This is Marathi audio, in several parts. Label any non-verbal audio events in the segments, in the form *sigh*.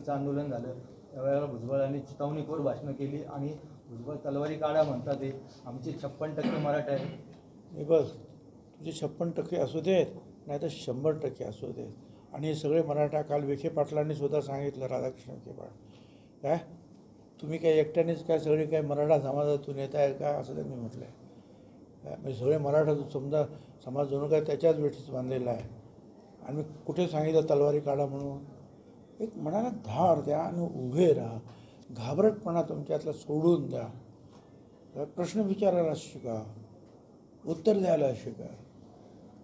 तासांचं आंदोलन झालं. त्यावेळेला भुजबळांनी चितावणीखोर भाषणं केली आणि भुजबळ तलवारी काढा म्हणतात ते. आमचे छप्पन टक्के मराठा आहे हे बघ तुझे छप्पन टक्के असू देत नाही तर शंभर टक्के असू देत. आणि हे सगळे मराठा काल विखे पाटलांनी सुद्धा सांगितलं राधाकृष्ण विखे पाटील काय? तुम्ही काय एकट्यानेच काय सगळे काय मराठा समाजातून येत आहे का? असं त्यांनी म्हटलं आहे काय? म्हणजे सगळे मराठा समजा समाज जणू काय त्याच्याच वेठीस बांधलेला आहे. आणि मी कुठे सांगितलं तलवारी काढा म्हणून? एक मनाला धार द्या आणि उभे राहा. घाबरटपणा तुमच्यातला सोडून द्या. प्रश्न विचारायला शिका. उत्तर द्यायला शिका.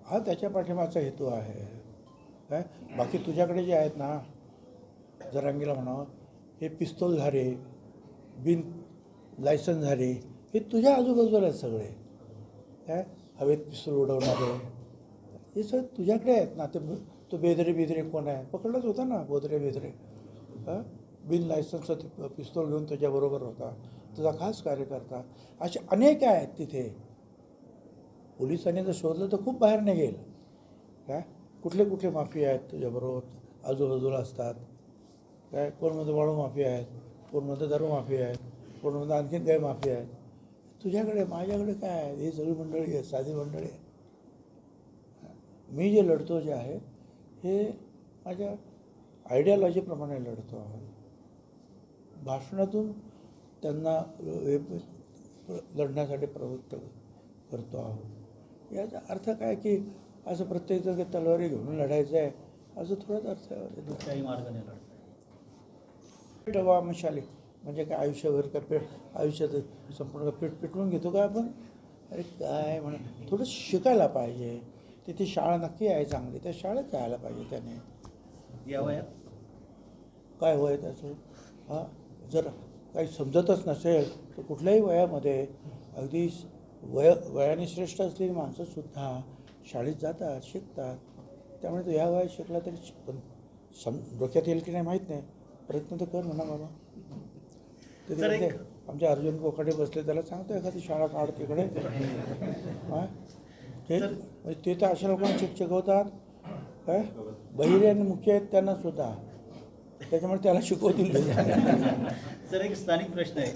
हा त्याच्या पाठिंबाचा हेतू आहे. काय? बाकी तुझ्याकडे जे आहेत ना जरांगीला म्हणावं हे पिस्तोलधारे बिन लायसन्सधारे हे तुझ्या आजूबाजूला आहेत सगळे. काय? हवेत पिस्तूल उडवणारे. हे सगळे तुझ्याकडे आहेत ना. ते तो बेदरे बिदरे कोण आहे? पकडलाच होता ना बोदरे. बेदरे बिन लायसन्सचं ते पिस्तूल घेऊन त्याच्याबरोबर होता. तुझा खास कार्यकर्ता. असे अनेक आहेत तिथे. पोलिसांनी जर शोधलं तर खूप बाहेर निघेल. काय कुठले कुठले माफिया आहेत तुझ्याबरोबर आजूबाजूला असतात. काय कोण वाळू माफिया आहेत? कोण म्हणतं दारू माफिया आहेत? कोणमध्ये आणखीन काही माफिया आहेत? तुझ्याकडे माझ्याकडे काय आहे? ही सगळी मंडळी आहे साधी मंडळी आहे मी जे लढतो जे आहे हे माझ्या आयडियालॉजीप्रमाणे लढतो आहोत. भाषणातून त्यांना लढण्यासाठी प्रवृत्त करतो आहोत. याचा अर्थ काय की असं प्रत्येकजण काही तलवारी घेऊन लढायचं आहे असं थोडाच अर्थ कुठल्याही मार्गाने पेटवा मशाली म्हणजे काय आयुष्यभर काय पेट आयुष्यात संपूर्ण पेट पेटवून घेतो का आपण? अरे काय म्हणा थोडं शिकायला पाहिजे. तिथे शाळा नक्की आहे चांगली. त्या शाळेत जायला पाहिजे त्याने. या वयात? काय वय त्याचं? हां जर काही समजतच नसेल तर कुठल्याही वयामध्ये अगदी वय वयाने श्रेष्ठ असलेली माणसंसुद्धा शाळेत जातात शिकतात. त्यामुळे तो ह्या वयात शिकला तरी पण सम डोक्यात येईल की नाही माहीत नाही. प्रयत्न तर कर म्हणा बाबा. ते सर, एक- तिकडे आमच्या अर्जुन कोकडे बसले त्याला सांगतो एखादी शाळा काढ तिकडे. हां? ते म्हणजे ते तर अशा लोकांना शिक शिकवतात काय? बहिरे आणि मुख्य आहेत त्यांना सुद्धा. त्याच्यामुळे त्याला शिकवतील. *laughs* सर एक स्थानिक प्रश्न आहे.